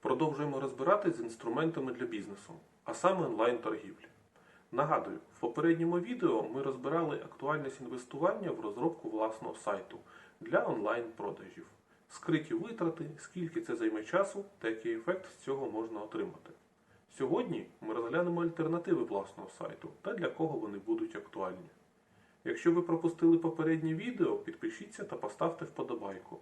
Продовжуємо розбиратись з інструментами для бізнесу, а саме онлайн-торгівлі. Нагадую, в попередньому відео ми розбирали актуальність інвестування в розробку власного сайту для онлайн-продажів, скриті витрати, скільки це займе часу та який ефект з цього можна отримати. Сьогодні ми розглянемо альтернативи власного сайту та для кого вони будуть актуальні. Якщо ви пропустили попереднє відео, підпишіться та поставте вподобайку.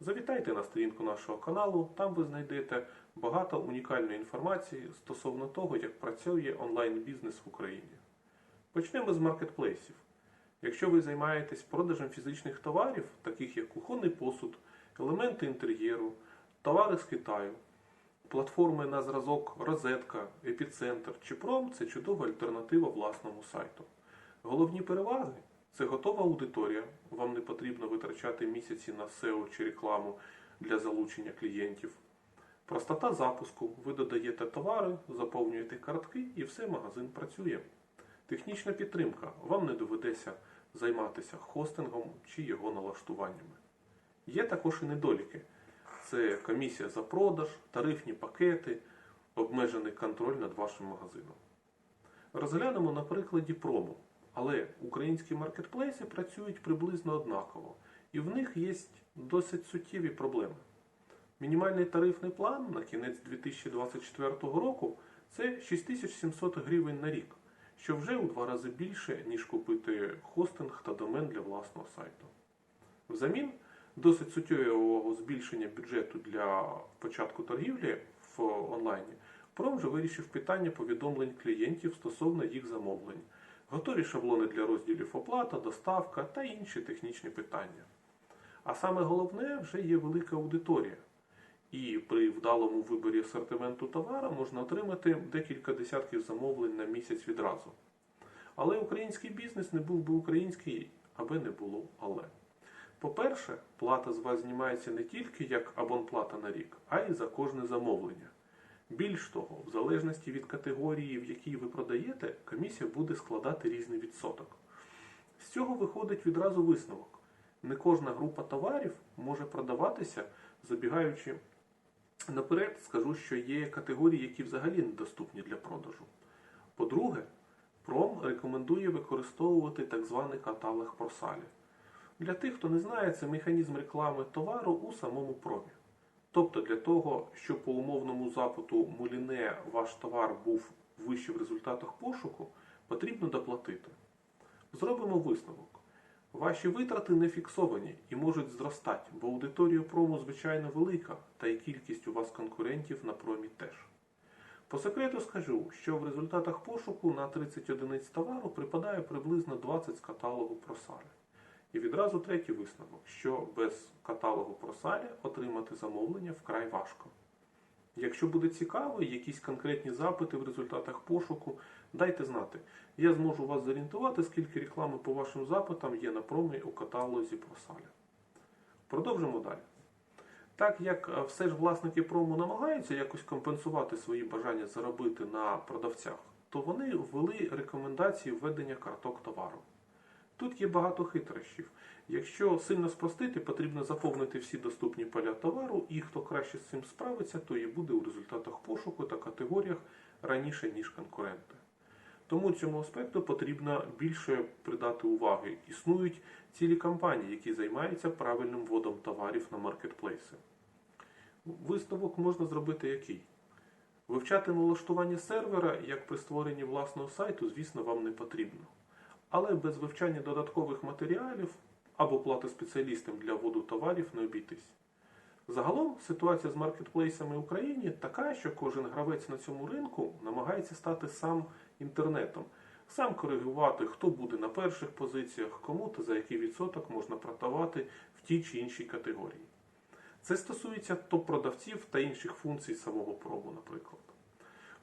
Завітайте на сторінку нашого каналу, там ви знайдете багато унікальної інформації стосовно того, як працює онлайн-бізнес в Україні. Почнемо з маркетплейсів. Якщо ви займаєтесь продажем фізичних товарів, таких як кухонний посуд, елементи інтер'єру, товари з Китаю, платформи на зразок Розетка, Епіцентр чи Пром це чудова альтернатива власному сайту. Головні переваги це готова аудиторія. Вам не потрібно витрачати місяці на SEO чи рекламу для залучення клієнтів. Простота запуску. Ви додаєте товари, заповнюєте картки і все, магазин працює. Технічна підтримка. Вам не доведеться займатися хостингом чи його налаштуваннями. Є також і недоліки. Це комісія за продаж, тарифні пакети, обмежений контроль над вашим магазином. Розглянемо на прикладі промо. Але українські маркетплейси працюють приблизно однаково, і в них є досить суттєві проблеми. Мінімальний тарифний план на кінець 2024 року це 6700 гривень на рік, що вже у два рази більше, ніж купити хостинг та домен для власного сайту. Взамін, досить суттєвого збільшення бюджету для початку торгівлі в онлайні, Пром вже вирішив питання повідомлень клієнтів стосовно їх замовлень готові шаблони для розділів оплата, доставка та інші технічні питання. А саме головне вже є велика аудиторія. І при вдалому виборі асортименту товара можна отримати декілька десятків замовлень на місяць відразу. Але український бізнес не був би український, аби не було але. По-перше, плата з вас знімається не тільки як абонплата на рік, а й за кожне замовлення. Більш того, в залежності від категорії, в якій ви продаєте, комісія буде складати різний відсоток. З цього виходить відразу висновок. Не кожна група товарів може продаватися, забігаючи наперед, скажу, що є категорії, які взагалі недоступні для продажу. По-друге, Пром рекомендує використовувати так званий каталог просалі. Для тих, хто не знає, це механізм реклами товару у самому промі. Тобто для того, щоб по умовному запиту Муліне ваш товар був вищий в результатах пошуку, потрібно доплатити. Зробимо висновок. Ваші витрати не фіксовані і можуть зростати, бо аудиторія прому звичайно велика, та й кількість у вас конкурентів на промі теж. По секрету скажу, що в результатах пошуку на 30 одиниць товару припадає приблизно 20 з каталогу просари. І відразу третій висновок, що без каталогу просалі отримати замовлення вкрай важко. Якщо буде цікаво, якісь конкретні запити в результатах пошуку, дайте знати. Я зможу вас зорієнтувати, скільки реклами по вашим запитам є на промі у каталозі просалі. Продовжимо далі. Так як е, все ж власники прому намагаються якось компенсувати свої бажання заробити на продавцях, то вони ввели рекомендації введення карток товару. Тут є багато хитрощів. Якщо сильно спростити, потрібно заповнити всі доступні поля товару, і хто краще з цим справиться, то і буде у результатах пошуку та категоріях раніше, ніж конкуренти. Тому цьому аспекту потрібно більше придати уваги. Існують цілі компанії, які займаються правильним вводом товарів на маркетплейси. Висновок можна зробити який? Вивчати налаштування сервера, як при створенні власного сайту, звісно, вам не потрібно але без вивчання додаткових матеріалів або плати спеціалістам для вводу товарів не обійтись. Загалом ситуація з маркетплейсами в Україні така, що кожен гравець на цьому ринку намагається стати сам інтернетом, сам коригувати, хто буде на перших позиціях, кому та за який відсоток можна продавати в тій чи іншій категорії. Це стосується топ-продавців та інших функцій самого пробу, наприклад.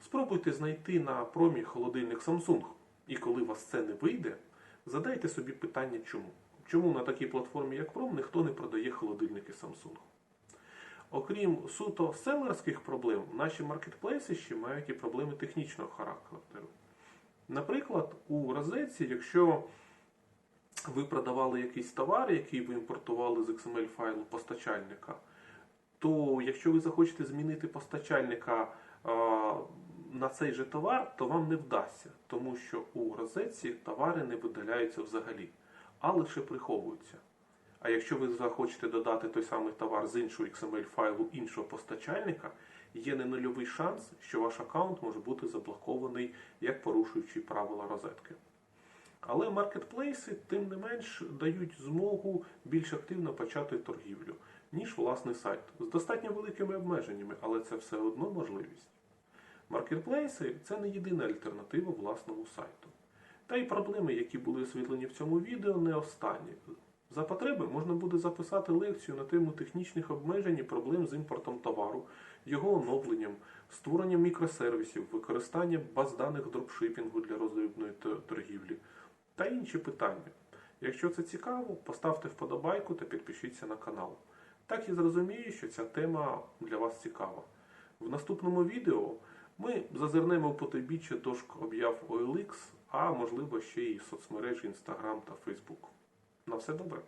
Спробуйте знайти на промі холодильник Samsung. І коли у вас це не вийде, задайте собі питання, чому. Чому на такій платформі, як Пром, ніхто не продає холодильники Samsung? Окрім суто селерських проблем, наші маркетплейси ще мають і проблеми технічного характеру. Наприклад, у розетці, якщо ви продавали якийсь товар, який ви імпортували з XML файлу постачальника, то якщо ви захочете змінити постачальника на цей же товар, то вам не вдасться, тому що у розетці товари не видаляються взагалі, а лише приховуються. А якщо ви захочете додати той самий товар з іншого XML файлу іншого постачальника, є не нульовий шанс, що ваш аккаунт може бути заблокований як порушуючий правила розетки. Але маркетплейси, тим не менш, дають змогу більш активно почати торгівлю, ніж власний сайт, з достатньо великими обмеженнями, але це все одно можливість. Маркетплейси це не єдина альтернатива власному сайту. Та й проблеми, які були освітлені в цьому відео, не останні. За потреби можна буде записати лекцію на тему технічних обмежень і проблем з імпортом товару, його оновленням, створенням мікросервісів, використанням баз даних дропшипінгу для роздрібної торгівлі та інші питання. Якщо це цікаво, поставте вподобайку та підпишіться на канал. Так і зрозумію, що ця тема для вас цікава. В наступному відео ми зазирнемо в потойбіччя дошк об'яв OLX, а можливо ще й соцмережі Instagram та Facebook. На все добре.